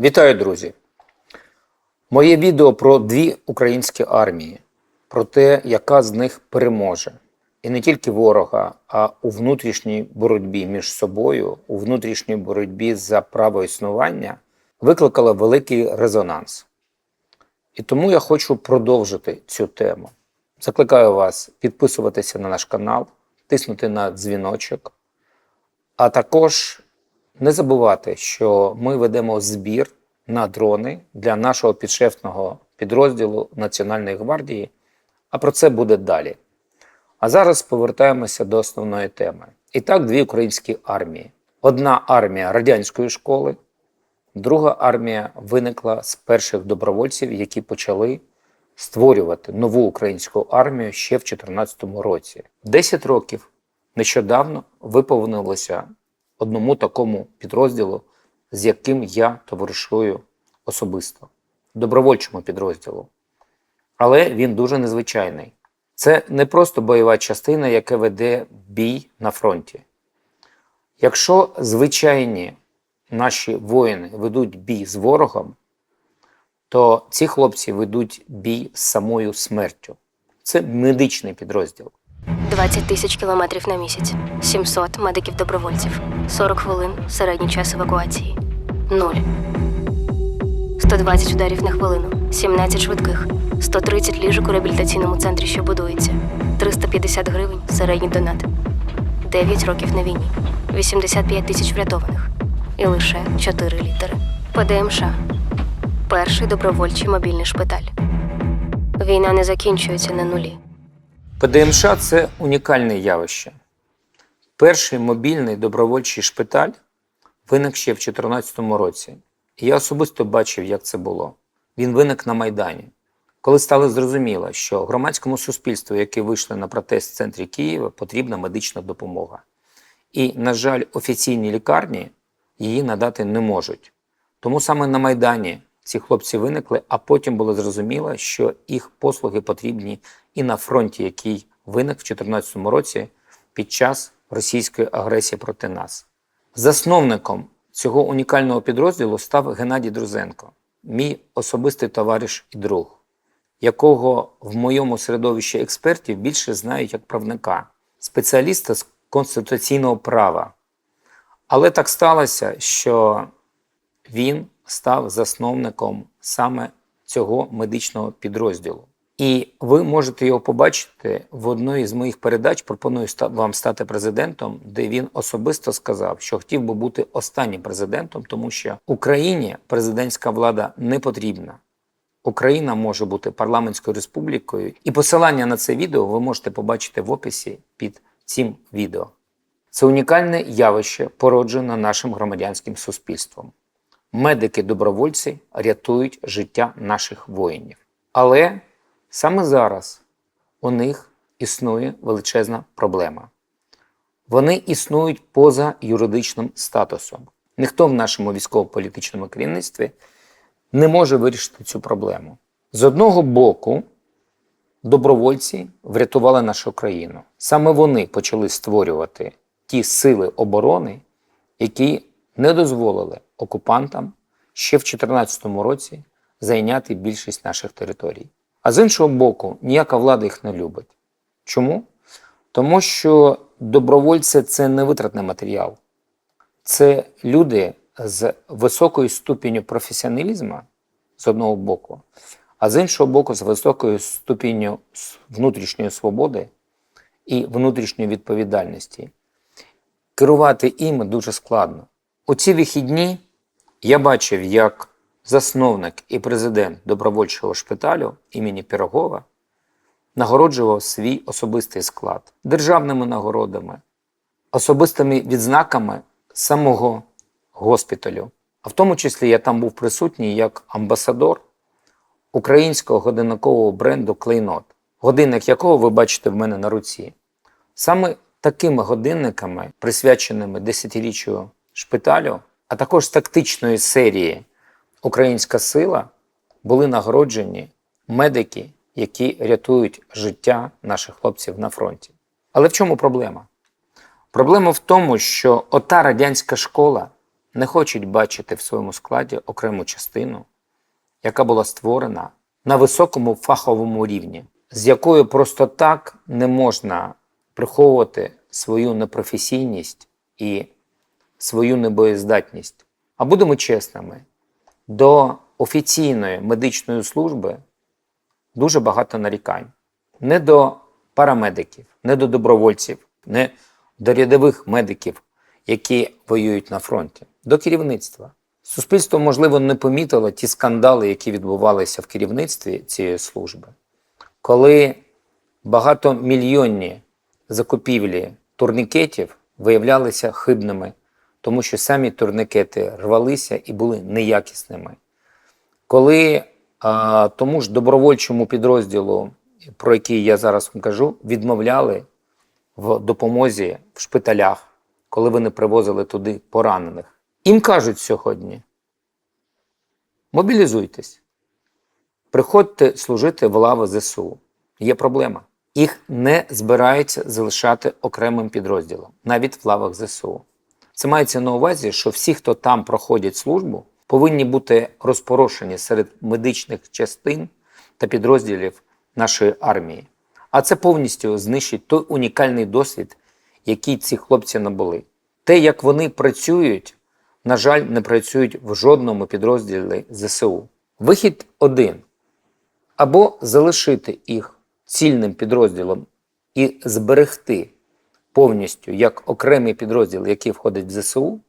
Вітаю, друзі! Моє відео про дві українські армії, про те, яка з них переможе. І не тільки ворога, а у внутрішній боротьбі між собою, у внутрішній боротьбі за право існування, викликало великий резонанс. І тому я хочу продовжити цю тему. Закликаю вас підписуватися на наш канал, тиснути на дзвіночок, а також не забувати, що ми ведемо збір на дрони для нашого підшефного підрозділу Національної гвардії, а про це буде далі. А зараз повертаємося до основної теми. І так, дві українські армії. Одна армія радянської школи, друга армія виникла з перших добровольців, які почали створювати нову українську армію ще в 2014 році. 10 років нещодавно виповнилося одному такому підрозділу, з яким я товаришую особисто, добровольчому підрозділу. Але він дуже незвичайний. Це не просто бойова частина, яка веде бій на фронті. Якщо звичайні наші воїни ведуть бій з ворогом, то ці хлопці ведуть бій з самою смертю. Це медичний підрозділ. 20 тисяч кілометрів на місяць, 700 медиків-добровольців, 40 хвилин середній час евакуації. Нуль. 120 ударів на хвилину, 17 швидких, 130 ліжок у реабілітаційному центрі, що будується, 350 гривень середній донат. 9 років на війні, 85 тисяч врятованих і лише 4 літери. ПДМШ. Перший добровольчий мобільний шпиталь. Війна не закінчується на нулі. ПДМШ це унікальне явище. Перший мобільний добровольчий шпиталь виник ще в 2014 році. І я особисто бачив, як це було. Він виник на Майдані, коли стало зрозуміло, що громадському суспільству, яке вийшло на протест в центрі Києва, потрібна медична допомога. І, на жаль, офіційні лікарні її надати не можуть. Тому саме на Майдані ці хлопці виникли, а потім було зрозуміло, що їх послуги потрібні і на фронті, який виник в 2014 році під час російської агресії проти нас. Засновником цього унікального підрозділу став Геннадій Друзенко, мій особистий товариш і друг, якого в моєму середовищі експертів більше знають як правника, спеціаліста з конституційного права. Але так сталося, що він став засновником саме цього медичного підрозділу. І ви можете його побачити в одній з моїх передач. Пропоную вам стати президентом, де він особисто сказав, що хотів би бути останнім президентом, тому що Україні президентська влада не потрібна. Україна може бути парламентською республікою, і посилання на це відео ви можете побачити в описі під цим відео. Це унікальне явище, породжене нашим громадянським суспільством. Медики-добровольці рятують життя наших воїнів. Але саме зараз у них існує величезна проблема. Вони існують поза юридичним статусом. Ніхто в нашому військово-політичному керівництві не може вирішити цю проблему. З одного боку, добровольці врятували нашу країну. Саме вони почали створювати ті сили оборони, які не дозволили окупантам ще в 2014 році зайняти більшість наших територій. А з іншого боку, ніяка влада їх не любить. Чому? Тому що добровольці це не витратний матеріал. Це люди з високою ступінню професіоналізму з одного боку, а з іншого боку, з високою ступінню внутрішньої свободи і внутрішньої відповідальності. Керувати іми дуже складно. У ці вихідні я бачив, як засновник і президент добровольчого шпиталю імені Пірогова нагороджував свій особистий склад державними нагородами, особистими відзнаками самого госпіталю. А в тому числі я там був присутній як амбасадор українського годинникового бренду Клейнот, годинник якого ви бачите в мене на руці. Саме такими годинниками, присвяченими десятиріччю шпиталю, а також з тактичної серії Українська сила, були нагороджені медики, які рятують життя наших хлопців на фронті. Але в чому проблема? Проблема в тому, що ота радянська школа не хочуть бачити в своєму складі окрему частину, яка була створена на високому фаховому рівні, з якою просто так не можна приховувати свою непрофесійність і свою небоєздатність. А будемо чесними, до офіційної медичної служби дуже багато нарікань. Не до парамедиків, не до добровольців, не до рядових медиків, які воюють на фронті, до керівництва. Суспільство, можливо, не помітило ті скандали, які відбувалися в керівництві цієї служби, коли багатомільйонні закупівлі турнікетів виявлялися хибними, тому що самі турнікети рвалися і були неякісними. Коли а, тому ж добровольчому підрозділу, про який я зараз вам кажу, відмовляли в допомозі в шпиталях, коли вони привозили туди поранених. Їм кажуть сьогодні: мобілізуйтесь, приходьте служити в лави ЗСУ. Є проблема. Їх не збираються залишати окремим підрозділом, навіть в лавах ЗСУ. Це мається на увазі, що всі, хто там проходять службу, повинні бути розпорошені серед медичних частин та підрозділів нашої армії. А це повністю знищить той унікальний досвід, який ці хлопці набули. Те, як вони працюють, на жаль, не працюють в жодному підрозділі ЗСУ. Вихід один: або залишити їх цільним підрозділом і зберегти повністю як окремий підрозділ, який входить в ЗСУ,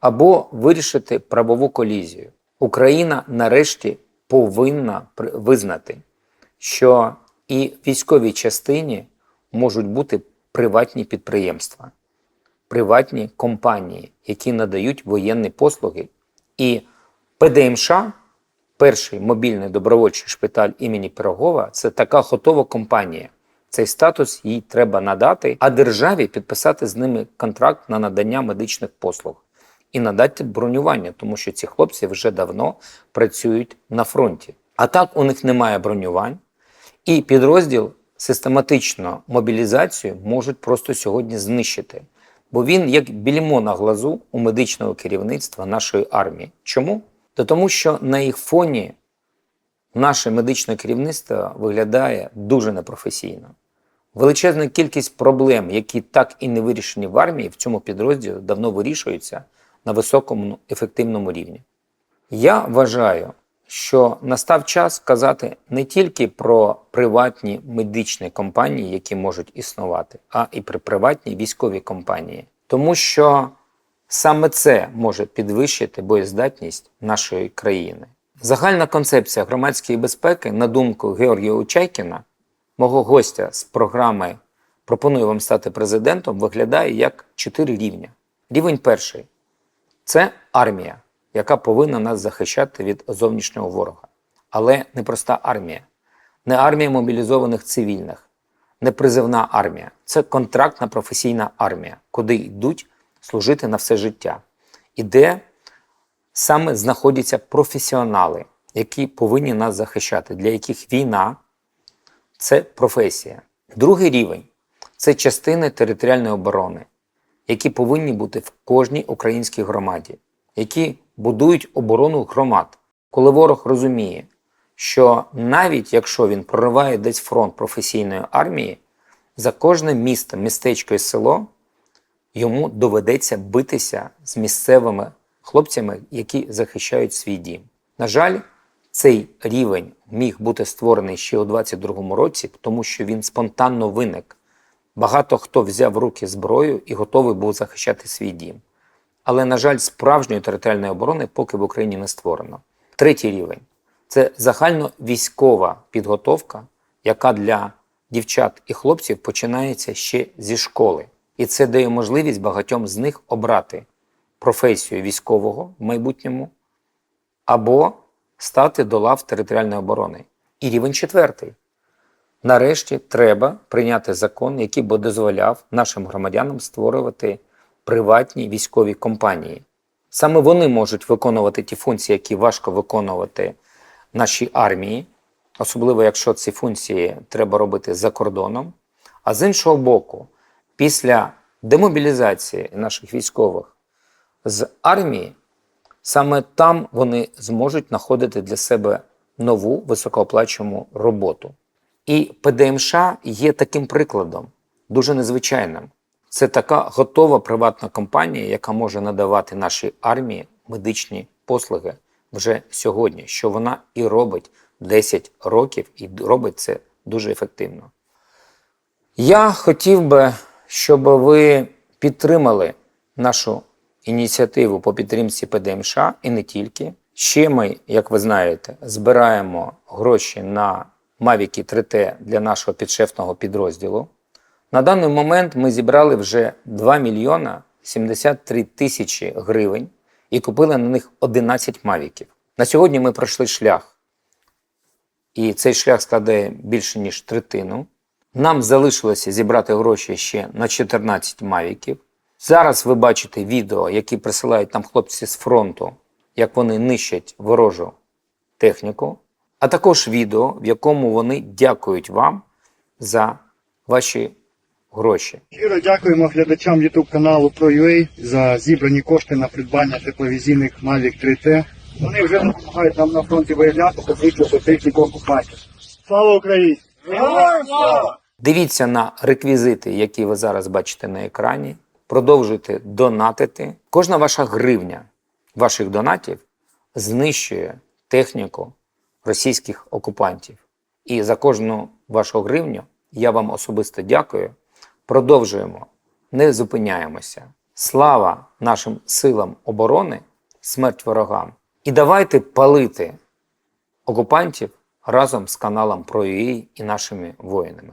або вирішити правову колізію. Україна нарешті повинна визнати, що і військовій частині можуть бути приватні підприємства, приватні компанії, які надають воєнні послуги. І ПДМШ, перший мобільний добровольчий шпиталь імені Пирогова, це така готова компанія. Цей статус їй треба надати, а державі підписати з ними контракт на надання медичних послуг і надати бронювання, тому що ці хлопці вже давно працюють на фронті. А так у них немає бронювань, і підрозділ систематично мобілізацію можуть просто сьогодні знищити. Бо він як більмо на глазу у медичного керівництва нашої армії. Чому? То тому, що на їх фоні наше медичне керівництво виглядає дуже непрофесійно. Величезна кількість проблем, які так і не вирішені в армії, в цьому підрозділі давно вирішуються на високому ефективному рівні. Я вважаю, що настав час казати не тільки про приватні медичні компанії, які можуть існувати, а і про приватні військові компанії, тому що саме це може підвищити боєздатність нашої країни. Загальна концепція громадської безпеки, на думку Георгія Учайкіна, мого гостя з програми Пропоную вам стати президентом, виглядає як чотири рівня. Рівень перший це армія, яка повинна нас захищати від зовнішнього ворога. Але не проста армія, не армія мобілізованих цивільних, не призивна армія. Це контрактна професійна армія, куди йдуть служити на все життя. І де саме знаходяться професіонали, які повинні нас захищати, для яких війна це професія. Другий рівень це частини територіальної оборони, які повинні бути в кожній українській громаді, які будують оборону громад, коли ворог розуміє, що навіть якщо він прориває десь фронт професійної армії, за кожне місто, містечко і село йому доведеться битися з місцевими хлопцями, які захищають свій дім. На жаль, цей рівень міг бути створений ще у 22-му році, тому що він спонтанно виник. Багато хто взяв в руки зброю і готовий був захищати свій дім. Але, на жаль, справжньої територіальної оборони поки в Україні не створено. Третій рівень це загальновійськова підготовка, яка для дівчат і хлопців починається ще зі школи. І це дає можливість багатьом з них обрати професію військового в майбутньому або стати до лав територіальної оборони. І рівень четвертий. Нарешті треба прийняти закон, який би дозволяв нашим громадянам створювати приватні військові компанії. Саме вони можуть виконувати ті функції, які важко виконувати нашій армії, особливо якщо ці функції треба робити за кордоном. А з іншого боку, після демобілізації наших військових з армії, саме там вони зможуть знаходити для себе нову високооплачувану роботу. І ПДМШ є таким прикладом, дуже незвичайним. Це така готова приватна компанія, яка може надавати нашій армії медичні послуги вже сьогодні, що вона і робить 10 років, і робить це дуже ефективно. Я хотів би, щоб ви підтримали нашу ініціативу по підтримці ПДМШ і не тільки. Ще ми, як ви знаєте, збираємо гроші на Mavic 3T для нашого підшефного підрозділу. На даний момент ми зібрали вже 2 мільйона 73 тисячі гривень і купили на них 11 мавіків. На сьогодні ми пройшли шлях, і цей шлях складає більше ніж третину. Нам залишилося зібрати гроші ще на 14 мавіків. Зараз ви бачите відео, які присилають нам хлопці з фронту, як вони нищать ворожу техніку, а також відео, в якому вони дякують вам за ваші гроші. Щиро дякуємо глядачам YouTube каналу ProUA за зібрані кошти на придбання тепловізійних Mavic 3T. Вони вже допомагають нам на фронті виявляти та знищувати техніку окупантів. Слава Україні! Героям слава! Дивіться на реквізити, які ви зараз бачите на екрані. Продовжуйте донатити. Кожна ваша гривня ваших донатів знищує техніку російських окупантів. І за кожну вашу гривню я вам особисто дякую. Продовжуємо, не зупиняємося. Слава нашим силам оборони, смерть ворогам. І давайте палити окупантів разом з каналом ProUA і нашими воїнами.